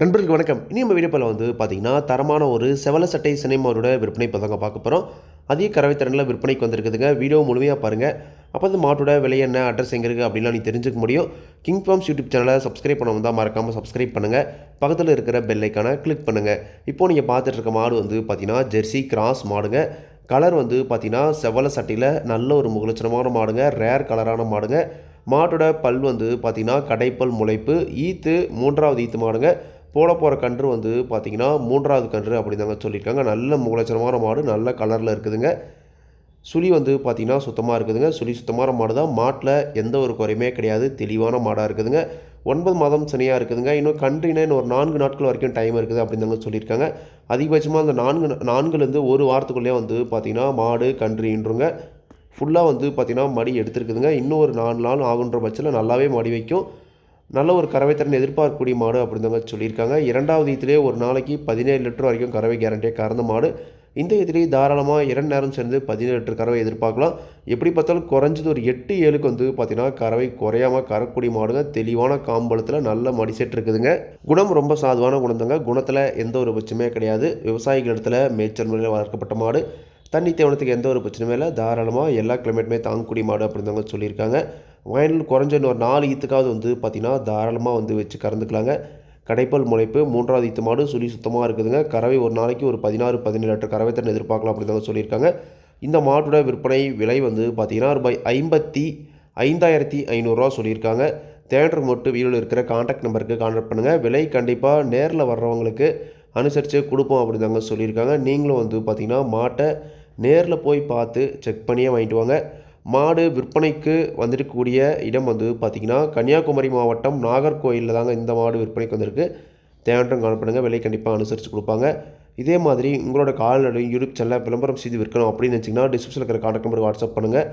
நண்பர்களுக்கு வணக்கம். இனி நம்ம வீடியோவில் வந்து பார்த்தீங்கன்னா தரமான ஒரு செவல சட்டை சினிமாவோட விற்பனை இப்போ தாங்க பார்க்க போகிறோம் அதிக கரவைத்திறனில் விற்பனைக்கு வந்திருக்குதுங்க. வீடியோ முழுமையாக பாருங்கள் அப்போ வந்து மாட்டோட விலை என்ன அட்ரஸ் எங்கே இருக்குது அப்படின்லாம் நீ தெரிஞ்சுக்க முடியும். கிங் ஃபார்ம்ஸ் யூடியூப் சேனலை சப்ஸ்கிரைப் பண்ண வந்தால் மறக்காமல் சப்ஸ்கிரைப் பண்ணுங்கள் பக்கத்தில் இருக்கிற பெல்லைக்கான கிளிக் பண்ணுங்கள் இப்போது நீங்கள் பார்த்துட்டு இருக்க மாடு வந்து பார்த்தீங்கன்னா ஜெர்சி கிராஸ் மாடுங்க. கலர் வந்து பார்த்தீங்கன்னா செவல சட்டையில் நல்ல ஒரு முகலட்சணமான மாடுங்க. ரேர் கலரான மாடுங்க. மாட்டோட பல் வந்து பார்த்தீங்கன்னா கடைப்பல் முளைப்பு ஈத்து மூன்றாவது ஈத்து மாடுங்க. போட போகிற கன்று வந்து பார்த்தீங்கன்னா மூன்றாவது கன்று அப்படிதாங்க சொல்லியிருக்காங்க. நல்ல முகலட்சணமான மாடு நல்ல கலரில் இருக்குதுங்க. சுழி வந்து பார்த்திங்கன்னா சுத்தமாக இருக்குதுங்க. சுழி சுத்தமான மாடு தான் மாட்டில் எந்த ஒரு குறையுமே கிடையாது. தெளிவான மாடாக இருக்குதுங்க. ஒன்பது மாதம் சனியாக இருக்குதுங்க. இன்னும் கன்றுனா இன்னும் ஒரு நான்கு நாட்கள் வரைக்கும் டைம் இருக்குது அப்படின்னு சொல்லியிருக்காங்க. அதிகபட்சமாக அந்த நான்கு நான்குலேருந்து ஒரு வாரத்துக்குள்ளேயே வந்து பார்த்திங்கன்னா மாடு கன்றுன்றங்க ஃபுல்லாக வந்து பார்த்திங்கன்னா மடி எடுத்துருக்குதுங்க. இன்னும் ஒரு நாலு நாள் ஆகுன்ற பட்சத்தில் நல்லாவே மடி வைக்கும். நல்ல ஒரு கறவை திறன் எதிர்பார்க்கக்கூடிய மாடு அப்படிதாங்க சொல்லியிருக்காங்க. இரண்டாவது ஈத்திலே ஒரு நாளைக்கு பதினேழு லிட்டர் வரைக்கும் கறவை கேரண்டியாக கறந்த மாடு. இந்த இதிலேயே தாராளமாக இரண்டு நேரம் சேர்ந்து பதினேழு லிட்டர் கறவை எதிர்பார்க்கலாம். எப்படி பார்த்தாலும் குறைஞ்சது ஒரு எட்டு ஏழுக்கு வந்து பார்த்தீங்கன்னா கறவை குறையாமல் கறக்கூடிய மாடுங்க. தெளிவான காம்பளத்தில் நல்ல மடிசெட் இருக்குதுங்க. குணம் ரொம்ப சாதுவான குணந்தங்க குணத்தில் எந்த ஒரு பட்சமே கிடையாது. விவசாயிகள் இடத்துல மேய்ச்சல் முறையில் வளர்க்கப்பட்ட மாடு. தண்ணி தேவனத்துக்கு எந்த ஒரு பிரச்சனையும் இல்லை. தாராளமாக எல்லா கிளைமேட்டுமே தாங்கக்கூடிய மாடு அப்படின்னு சொல்லியிருக்காங்க. வயலில் குறைஞ்ச ஒரு நாலு ஈத்துக்காவது வந்து பார்த்திங்கன்னா தாராளமாக வந்து வச்சு கறந்துக்கலாங்க. கடைப்பல் முளைப்பு மூன்றாவது ஈத்து மாடு சுழி சுத்தமாக இருக்குதுங்க. கறவை ஒரு நாளைக்கு ஒரு பதினாறு பதினேழு லிட்டர் கறவை தண்ணி எதிர்பார்க்கலாம் அப்படின்னு சொல்லியிருக்காங்க. இந்த மாட்டோட விற்பனை விலை வந்து பார்த்திங்கன்னா ரூபாய் ஐம்பத்தி ஐந்தாயிரத்தி ஐநூறுரூவா சொல்லியிருக்காங்க. தேட்டர் மட்டும் வீடியோவில் இருக்கிற காண்டாக்ட் நம்பருக்கு கான்டாக்ட் பண்ணுங்கள் விலை கண்டிப்பாக நேரில் வர்றவங்களுக்கு அனுசரித்து கொடுப்போம் அப்படிதாங்க சொல்லியிருக்காங்க. நீங்களும் வந்து பார்த்திங்கன்னா மாட்டை நேரில் போய் பார்த்து செக் பண்ணியே வாங்கிட்டு வாங்க. மாடு விற்பனைக்கு வந்திருக்கக்கூடிய இடம் வந்து பார்த்திங்கன்னா கன்னியாகுமரி மாவட்டம் நாகர்கோயிலில் தாங்க இந்த மாடு விற்பனைக்கு வந்திருக்கு. தேவையான காணப்படுங்க. விலை கண்டிப்பாக அனுசரித்து கொடுப்பாங்க. இதே மாதிரி உங்களோட கால்நடை யூடியூப் சேனலில் விளம்பரம் செய்து விற்கணும் அப்படின்னு நினச்சிங்கன்னா டிஸ்கிரிப்ஷனில் இருக்கிற கான்டாக்ட் நம்பருக்கு வாட்ஸ்அப் பண்ணுங்கள்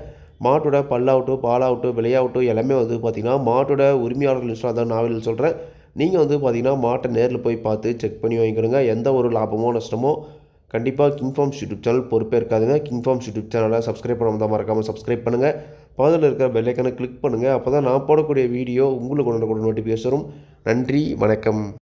மாட்டோட பல்லாகட்டும் பாலாகட்டும் விலையாகட்டும் எல்லாமே வந்து பார்த்திங்கன்னா மாட்டோட உரிமையாளர்கள் லிஸ்ட்டில் தான் நாவலில் சொல்கிறேன் நீங்கள் வந்து பார்த்திங்கன்னா மாட்டை நேரில் போய் பார்த்து செக் பண்ணி வாங்கிக்கணுங்க. எந்த ஒரு லாபமோ நஷ்டமோ கண்டிப்பாக கிங்ஃபார்ம்ஸ் யூடியூப் சேனல் பொறுப்பே இருக்காதுங்க கிங்ஃபார்ம்ஸ் யூடியூப் சேனலை சப்ஸ்கிரைப் பண்ண தான் மறக்காமல் சப்ஸ்கிரைப் பண்ணுங்கள் பக்கத்தில் இருக்கிற பெல்லைக்கனை கிளிக் பண்ணுங்கள் அப்போ தான் நான் போடக்கூடிய வீடியோ உங்களுக்கு உடனுக்குடன் நோட்டிஃபிகேஷன் வரும். நன்றி வணக்கம்.